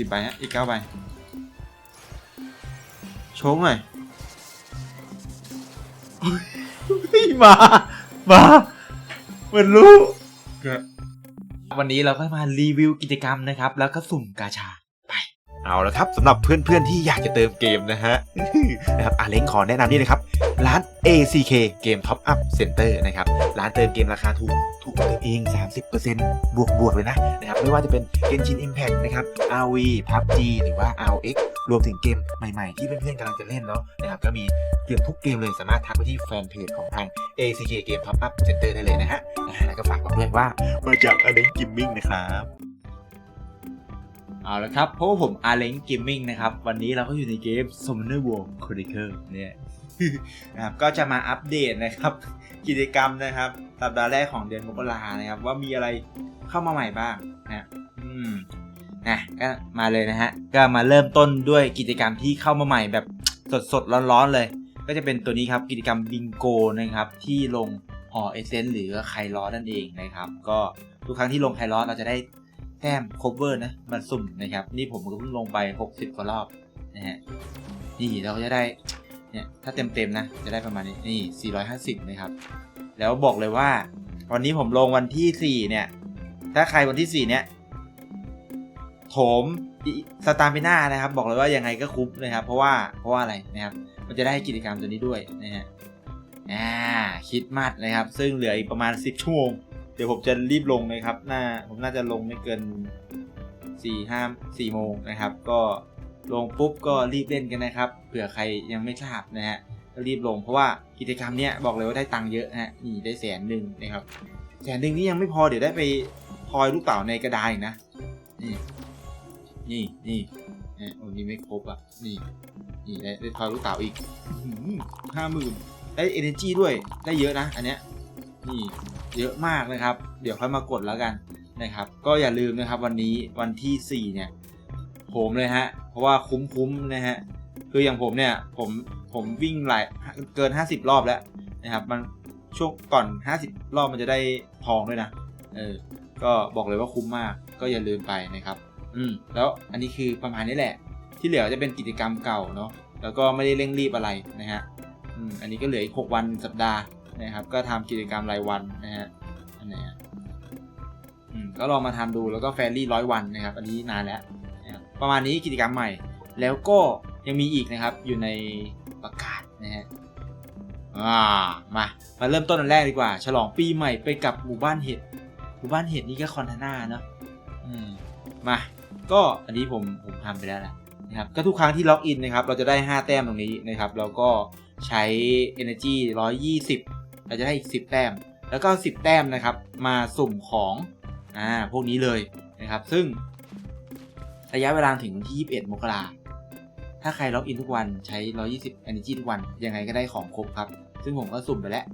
สิบใบฮะ อีกเก้าใบ โชงหน่อยเฮ้ยมา มาเหมือนรู้ วันนี้เราก็มารีวิวกิจกรรมนะครับ แล้วก็สุ่มกาชาไป เอาละครับสำหรับเพื่อนๆที่อยากจะเติมเกมนะฮะนะครับอาเล้งขอแนะนำนี่นะครับ ร้าน ACK เกม Top Up Center นะครับ ร้านเติมเกมราคาถูก ถูกกว่าตัวเอง 30%บวกบวกเลยนะนะครับ ไม่ว่าจะเป็น Genshin Impact นะครับ RV PUBG หรือว่า RX รวมถึงเกมใหม่ๆ ที่เพื่อนๆกำลังจะเล่นเนาะนะครับ ก็มีเกือบทุกเกมเลยสามารถทักไปที่แฟนเพจของทาง ACK เกม Top Up Center ได้เลยนะฮะแล้วก็ฝากบอกด้วยว่ามาจากอเล้งกิมมิ่งนะครับ เอาละครับ เพราะว่าผมอาเล้งกิมมิ่งนะครับ วันนี้เราก็อยู่ในเกม Summoner War Chronicle เนี่ยนะครับก็จะมาอัปเดตนะครับ กิจกรรมนะครับสัปดาห์แรกของเดือนมกรานะครับ ว่ามีอะไรเข้ามาใหม่บ้างนะอืมนะก็มาเลยนะฮะ ก็มาเริ่มต้นด้วยกิจกรรมที่เข้ามาใหม่แบบสดๆร้อนๆเลย ก็จะเป็นตัวนี้ครับกิจกรรมบิงโกนะครับ ที่ลงหอเอเซนหรือไคลอนั่นเองนะครับ ก็ทุกครั้งที่ลงไคลอเราจะได้ แต้ม cover นะ มันสุ่มนะครับ นี่ผมก็เพิ่งลงไป 60กว่ารอบนะฮะ นี่เราก็จะได้ เนี่ย ถ้าเต็มๆนะ จะได้ประมาณนี้ นี่ 450 นะครับ แล้วบอกเลยว่า วันนี้ผมลงวันที่ 4 เนี่ย ถ้าใครวันที่ 4 เนี่ย โถมสตาร์มิน่านะครับ บอกเลยว่ายังไงก็คุ้มนะครับ เพราะว่า เพราะว่าอะไรนะครับ มันจะได้กิจกรรมตัวนี้ด้วยนะฮะ อ่า คิดมัดนะครับ ซึ่งเหลืออีกประมาณ 10 ชั่วโมง ดี๋ยวผมจะรีบลงนะครับน่าผมน่าจะลงไม่เกิน4 5 4โมงนะครับ ก็ลงปุ๊บก็รีบเล่นกันนะครับเผื่อใครยังไม่ทราบนะฮะก็รีบลงเพราะว่ากิจกรรมเนี้ยบอกเลยว่าได้ตังค์เยอะฮะนี่ได้แสนหนึ่งนะครับแสนหนึ่งนี่ยังไม่พอเดี๋ยวได้ไปทอยลูกเต๋าในกระดาษอีกนะนี่นี่นี่โอ้นี่ไม่ครบอะ นี่ นี่ได้ได้ทอยลูกเต๋าอีกห้าหมื่นได้ energy ด้วย ได้เยอะนะ อันเนี้ย นี่ เยอะมากนะครับ เดี๋ยวค่อยมากดแล้วกันนะครับ ก็อย่าลืมนะครับวันนี้วันที่ 4 เนี่ยผมเลยฮะ เพราะว่าคุ้มๆนะฮะ คืออย่างผมเนี่ยผมผมวิ่งหลายเกิน 50 รอบแล้วนะครับ มันช่วงก่อน 50 รอบมันจะได้ทองด้วยนะ เออ ก็บอกเลยว่าคุ้มมาก ก็อย่าลืมไปนะครับ อืม แล้วอันนี้คือประมาณนี้แหละ ที่เหลือจะเป็นกิจกรรมเก่าเนาะ แล้วก็ไม่ได้เร่งรีบอะไรนะฮะ อืม อันนี้ก็เหลืออีก 6 วันสัปดาห์ นะครับ ก็ทำกิจกรรมรายวันนะฮะอันไหนอะอืมก็ลองมาทำดูแล้วก็แฟรี่ร้อยวันนะครับ อันนี้นานแล้วประมาณนี้กิจกรรมใหม่ แล้วก็ยังมีอีกนะครับอยู่ในประกาศนะฮะอ่ามามาเริ่มต้นอันแรกดีกว่า ฉลองปีใหม่ไปกับหมู่บ้านเห็ดหมู่บ้านเห็ดนี่ก็คอนทาน่าเนอะอืมมาก็อันนี้ผมผมทำไปแล้วแหละนะครับก็ทุกครั้งที่ล็อกอินนะครับ เราจะได้ 5 แต้มตรงนี้นะครับ แล้วก็ใช้ energy 120 เราจะได้อีก 10 แต้ม แล้วก็ 10 แต้มนะครับ มาสุ่มของอ่าพวกนี้เลยนะครับ ซึ่งระยะเวลาถึงที่ 21 มกราถ้าใครล็อกอินทุกวันใช้ 120 Energy ทุกวัน ยังไงก็ได้ของครบครับ ซึ่งผมก็สุ่มไปแล้ว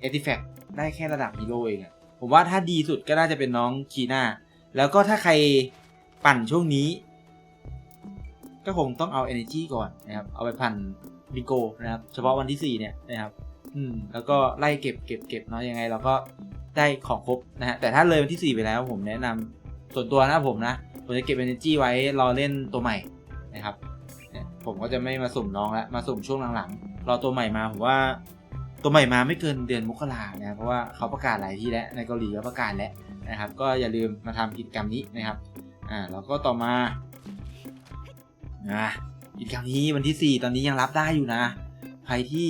เอติแฟกได้แค่ระดับฮีโร่เองอะผมว่าถ้าดีสุดก็น่าจะเป็นน้องคีน่า แล้วก็ถ้าใครปั่นช่วงนี้ ก็คงต้องเอา Energy ก่อนนะครับ เอาไปปั่นบิงโกนะครับ เฉพาะวันที่ 4 เนี่ยนะครับ อืมแล้วก็ไล่เก็บเก็บเก็บเนาะยังไงเราก็ได้ของครบนะฮะแต่ถ้าเลยวันที่ 4 ไปแล้วผมแนะนำส่วนตัวนะผมนะ ผมจะเก็บ energy ไว้รอเล่นตัวใหม่นะครับผมก็จะไม่มาสุ่มน้องแล้วมาสุ่มช่วงหลังๆรอตัวใหม่มาผมว่าตัวใหม่มาไม่เกินเดือนมกรานะเพราะว่าเขาประกาศหลายที่แล้วในเกาหลีก็ประกาศแล้วนะครับ ก็อย่าลืมมาทำกิจกรรมนี้นะครับอ่าแล้วก็ต่อมาอ่ากิจกรรมนี้วันที่ 4 ตอนนี้ยังรับได้อยู่นะ ใครที่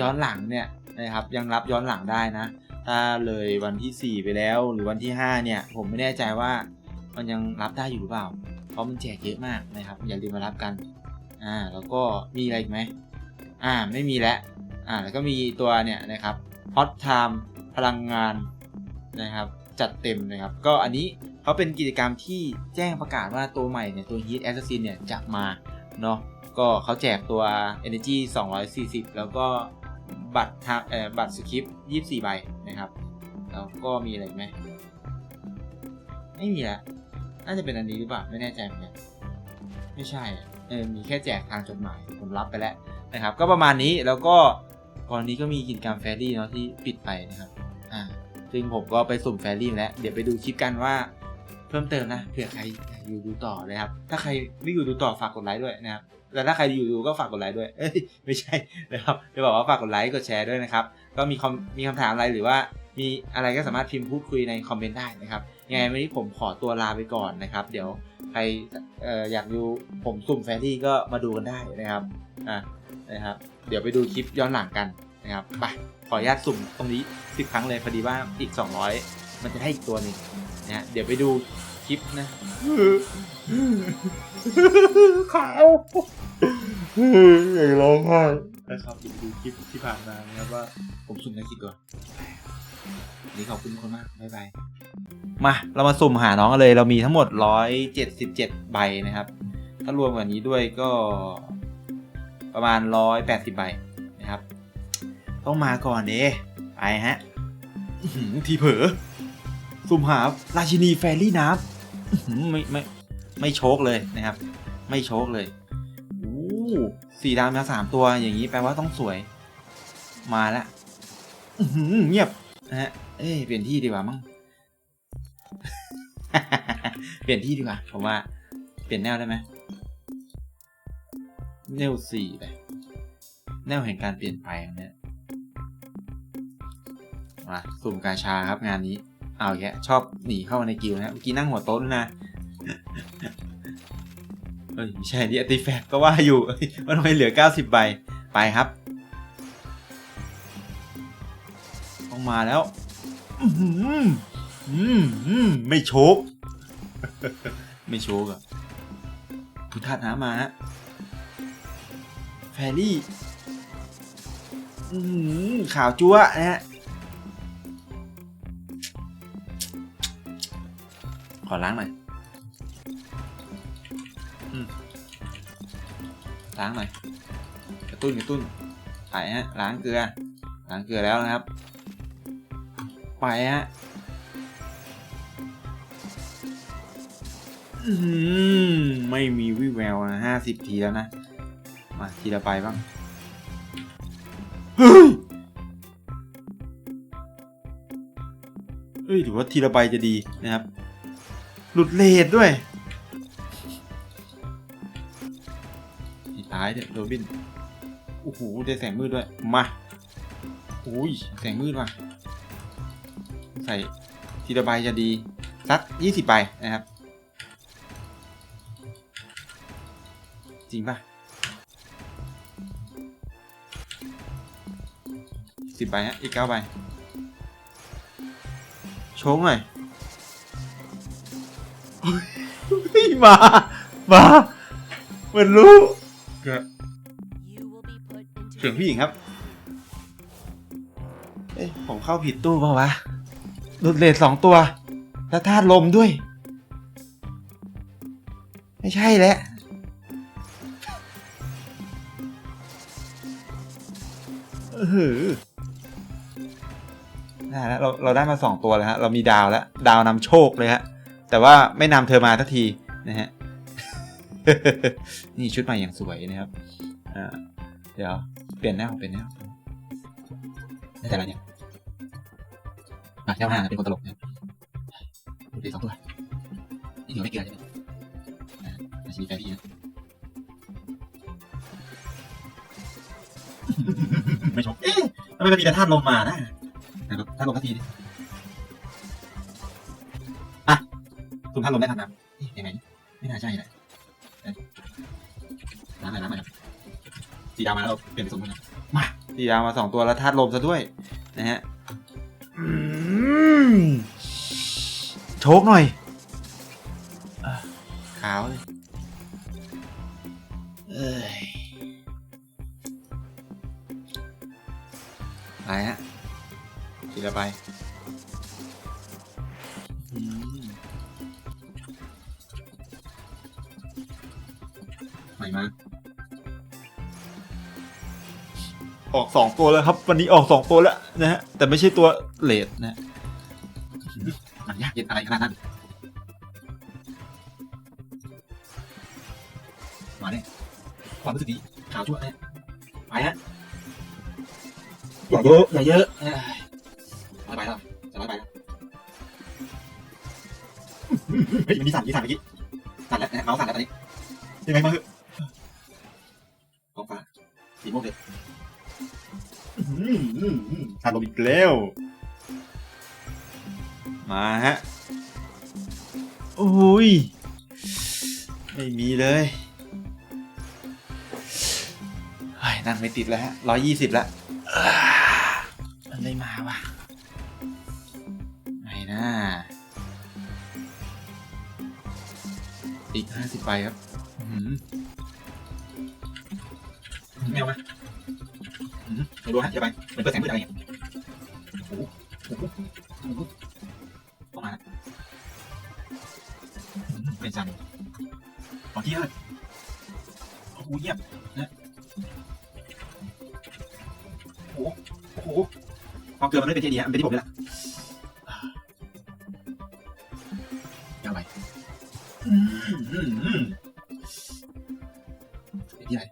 ย้อนหลังเนี่ยนะครับยังรับย้อนหลังได้นะ ถ้าเลยวันที่ 4 ไปแล้วหรือวันที่ 5 เนี่ย ผมไม่แน่ใจว่ามันยังรับได้อยู่หรือเปล่า เพราะมันแจกเยอะมากนะครับ อย่าลืมมารับกันอ่าแล้วก็มีอะไรอีกไหมอ่าไม่มีแล้วอ่าแล้วก็มีตัวเนี่ยนะครับ Hot Time พลังงานนะครับ จัดเต็มนะครับ ก็อันนี้เขาเป็นกิจกรรมที่แจ้งประกาศว่าตัวใหม่เนี่ยตัว Heat Assassin เนี่ยจะมาเนาะก็เขาแจกตัว Energy 240 แล้วก็ บัตรทางเอ่อบัตรสคริปต์24ใบนะครับแล้วก็มีอะไรไหมไม่มีละน่าจะเป็นอันนี้หรือเปล่าไม่แน่ใจเหมือนกันไม่ใช่เออมีแค่แจกทางจดหมายผมรับไปแล้วนะครับ ก็ประมาณนี้แล้วก็ก่อนนี้ก็มีกิจกรรมแฟรี่เนาะที่ปิดไปนะครับอ่าซึ่งผมก็ไปสุ่มแฟรี่แล้ว เดี๋ยวไปดูคลิปกันว่าเพิ่มเติมนะเผื่อใครอยากอยู่ดูต่อนะครับ ถ้าใครไม่อยู่ดูต่อฝากกดไลค์ด้วยนะครับ แล้วถ้าใครอยู่ดูก็ฝากกดไลค์ด้วยเอ้ยไม่ใช่นะครับจะบอกว่าฝากกดไลค์กดแชร์ด้วยนะครับ ก็มีคอมมีคำถามอะไรหรือว่ามีอะไรก็สามารถพิมพ์พูดคุยในคอมเมนต์ได้นะครับยังไงวันนี้ผมขอตัวลาไปก่อนนะครับ เดี๋ยวใครอออยากดูผมสุ่มแฟรี่ก็มาดูกันได้นะครับอะนะครับ เดี๋ยวไปดูคลิปย้อนหลังกันนะครับไปขออนุญาตสุ่มตรงนี้สิบครั้งเลยพอดีว่าอีก 200 มันจะได้อีกตัวหนึ่งนะเดี๋ยวไปดูคลิปนะ ขาวอยากร้องไห้นะครับเดี๋ยวไปดูคลิปที่ผ่านมานะครับว่าผมสุ่มได้กี่ตัววันนี่ขอบคุณทุกคนมาก บ๊ายบาย มาเรามาสุ่มหาน้องกันเลย เรามีทั้งหมด 177 ใบนะครับ ถ้ารวมกับนี้ด้วยก็ประมาณ 180 ใบนะครับ ต้องมาก่อนเด้ไปฮะอื้อหือทีเผลอสุ่มหาราชินีแฟรี่น้ำอื้อหือไม่ไม่ ไม่โชคเลยนะครับ ไม่โชคเลยโอ้สีดำมาสามตัวอย่างนี้แปลว่าต้องสวย มาแล้วเงียบนะฮะเอ้ยเปลี่ยนที่ดีกว่ามั้งเปลี่ยนที่ดีกว่าผมว่าเปลี่ยนแนวได้ไหมแนวสี่ไปแนวแห่งการเปลี่ยนแปลงเนี่ยมาสุ่มกาชาครับงานนี้ เอาแกชอบหนีเข้ามาในกิลด์นะเมื่อกี้นั่งหัวโต๊ะด้นะ เอ้ยไม่ใช่ดิอัติแฟกก็ว่าอยู่มันทำไมเหลือ 90 ใบ ไปครับ ต้องมาแล้ว อื้อหืออืมอืมไม่โชก ไม่โชกอะพุทธาน้ำมาฮะแฟรี่ อืมขาวจั๊วะนะฮะ ขอล้างหน่อย ล้างหน่อยกระตุ้นกระตุ้นไปฮะล้างเกลือล้างเกลือแล้วนะครับ ไปฮะอืมไม่มีวิแววนะห้าสิบทีแล้วนะ มาทีละใบบ้างเฮ้ยเฮ้ยถือว่าทีละใบจะดีนะครับ หลุดเลดด้วย อีตายเนี่ยโรบินโอ้โหได้แสงมืดด้วยมาอุ้ยแสงมืดว่ะใส่ทีละใบจะดีสักยี่สิบใบนะครับ จริงป่ะสิบใบฮะอีกเก้าใบโชงหน่อยเฮ้ยมา มา เหมือนรู้ เกิดเสียงผู้หญิงครับ เอ้ยผมเข้าผิดตู้เปล่าวะหลุดเลทสองตัว แล้วธาตุลมด้วย ไม่ใช่แล้วเออได้แล้วเราเราได้มาสองตัวแล้วฮะ เรามีดาวแล้ว ดาวนำโชคเลยฮะ แต่ว่าไม่นำเธอมาทักทีนะฮะ นี่ชุดใหม่อย่างสวยนะครับอ่าเดี๋ยวเปลี่ยนแนวเปลี่ยนแนวได้แต่ละเนี่ยมาแค่ห้าเป็นคนตลกเนี่ยดูดีสองตัวนี่เดี๋ยวไม่เกี่ยวใช่ไหมอ่าชีพแฟรี่นะไม่ชมเอ๊ะทำไมมันมีแต่ธาตุลมมานะนะครับธาตุลมทักทีดิอะคุณธาตุลมได้ทันน้ำเอ๊ะยังไงนี่ไม่น่าใช่เลย สีดาวมาแล้วเราเปลี่ยนเป็นสมมตินะมาสีดาวมาสองตัวแล้วธาตุลมซะด้วยนะฮะอืมโชกหน่อยอะขาวเลยเอ้ยไปฮะทีละใบอืมใหม่มา ออกสองตัวแล้วครับ วันนี้ออกสองตัวแล้วนะฮะแต่ไม่ใช่ตัวเลดนะฮะมันยากเย็นอะไรขนาดนั้นมาเนี่ยความรู้สึกดีขาวชั่วเนี่ยไปฮะอย่าเยอะอย่าเยอะเอ้ยร้อยใบแล้วจะร้อยใบแล้วอื้อหืเฮ้ยมันมีสั่นมีสั่นเมื่อกี้สั่นแล้วนะเมาส์สั่นแล้วตอนนี้ยังไงมาเถอะ หือสั่นลมอีกอีกแล้ว มาฮะ โอ้ย ไม่มีเลยเฮ้ยนั่งไม่ติดแล้วฮะร้อยยี่สิบละมันไม่มาว่ะไม่น่าอีกห้าสิบใบครับไม่เอาไหมหือไม่รู้ฮะเดี๋ยวไปเหมือนเปิดแสงเปิดอะไรเงี้ย เป็นสั่นขอที่เลยโอ้โหเยี่ยมนะโอ้โหโอ้โหความเกลือมันไม่เป็นที่ดีฮะมันเป็นที่ผมนี่แหละยังไงเป็นที่ไหน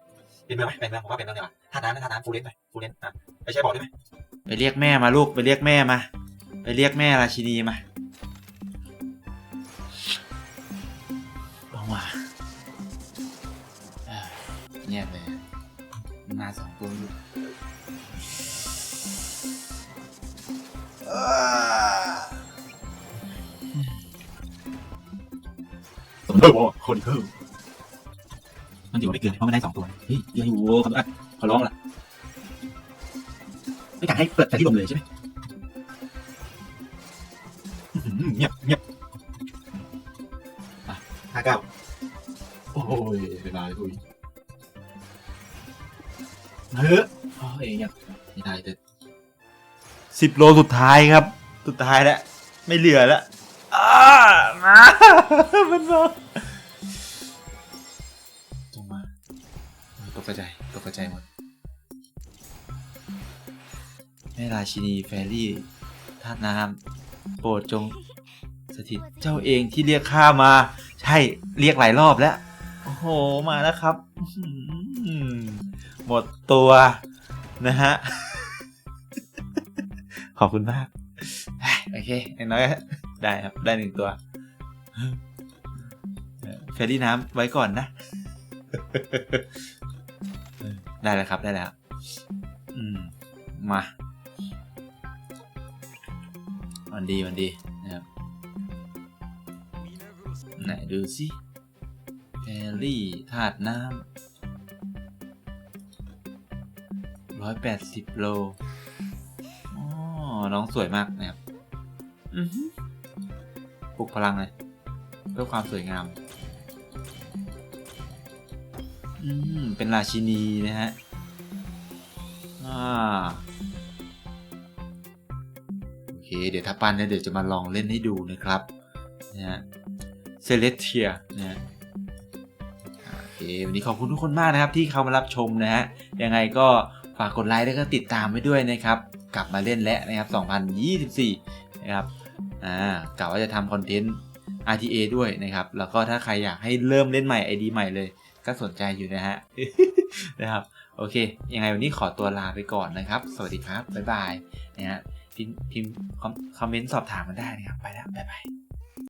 เป็นเมืองไหมเป็นเมืองผมว่าเป็นเมืองดีกว่าท่าน้ำนะท่าน้ำฟูเลนไปฟูเลนอะไปใช้บอกได้ไหมไปเรียกแม่มาลูกไปเรียกแม่มา ไปเรียกแม่ราชินีมา องตัวเฮ้ยยังอยู่ขออะขอร้องละไม่อยากให้เปิดแต่ที่ลมเลยใช่ไหมอื้อหือเงียบเงียบอะห้าเก้าโอ้ยเวลาเลยอุ้ยเฮ้ยโอ้ยเงียบไม่ได้แต่สิบโลสุดท้ายครับ สุดท้ายแล้ว ไม่เหลือแล้วอ้ามามันมา ตกกระจายตกกระจหมดแม่ราชินีแฟรี่ธาน้ำโปรดจงสถิตเจ้าเองที่เรียกข้ามา ใช่เรียกหลายรอบแล้ว โอ้โห มาแล้วครับหมดตัวนะฮะ ขอบคุณมาก โอเคอย่างน้อยได้ครับ ได้หนึ่งตัวเฟรดี้น้ำไว้ก่อนนะ ได้แล้วครับได้แล้ว อืม มาวันดีวันดีนะครับ ไหนดูสิแฟรี่ธาตุน้ำร้อยแปดสิบโลอ๋อน้องสวยมากนะครับ อือหือปลุกพลังเลยเพื่อความสวยงาม เป็นราชินีนะฮะอ่าโอเค เดี๋ยวถ้าปั้นเนี่ยเดี๋ยวจะมาลองเล่นให้ดูนะครับนะฮะเซเลสเทียนะฮะอ่าโอเควันนี้ขอบคุณทุกคนมากนะครับ ที่เข้ามารับชมนะฮะยังไงก็ฝากกดไลค์แล้วก็ติดตามไว้ด้วยนะครับ กลับมาเล่นแล้วนะครับ 2024 นะครับอ่ากะว่าจะทำคอนเทนต์ RTA ด้วยนะครับ แล้วก็ถ้าใครอยากให้เริ่มเล่นใหม่ ID ใหม่เลย ก็สนใจอยู่นะฮะนะครับโอเค ยังไงวันนี้ขอตัวลาไปก่อนนะครับ สวัสดีครับ บ๊ายบายนะฮะพิมพ์พิมพ์คอมคอมเมนต์สอบถามมาได้นะครับ ไปแล้ว บ๊ายบาย